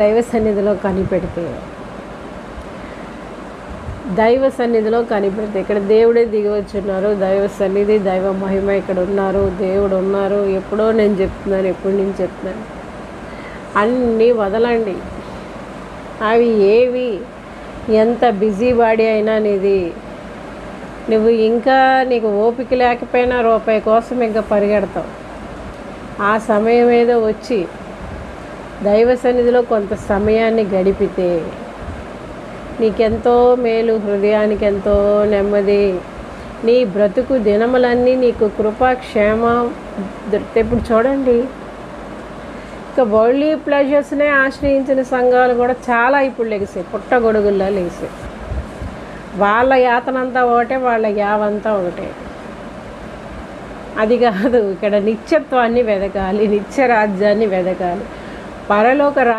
దైవ సన్నిధిలో కనిపెడితే దైవ సన్నిధిలో కనిపెడితే ఇక్కడ దేవుడే దిగి వచ్చున్నారు దైవ సన్నిధి దైవ మహిమ ఇక్కడ ఉన్నారు. దేవుడు ఉన్నారు. ఎప్పుడో నేను చెప్తున్నాను ఎప్పుడు నేను చెప్తున్నాను. అన్నీ వదలండి. అవి ఏవి? ఎంత బిజీ బాడీ అయినా నీది. నువ్వు ఇంకా నీకు ఓపిక లేకపోయినా రూపాయి కోసం ఇంకా పరిగెడతావు. ఆ సమయం ఏదో వచ్చి దైవ సన్నిధిలో కొంత సమయాన్ని గడిపితే నీకెంతో మేలు హృదయానికి ఎంతో నెమ్మది. నీ బ్రతుకు దినములన్నీ నీకు కృప క్షేమ దొరికితే ఇప్పుడు చూడండి. ఇక వరల్డ్లీ ప్లెజర్స్నే ఆశ్రయించిన సంఘాలు కూడా చాలా ఇప్పుడు లెగిసాయి. పుట్టగొడుగుల్లో లెగిసాయి. వాళ్ళ యాతనంతా ఒకటే వాళ్ళ యావంతా ఒకటే. అది కాదు ఇక్కడ నిత్యత్వాన్ని వెదకాలి నిత్య రాజ్యాన్ని వెదకాలి. పరలోక రా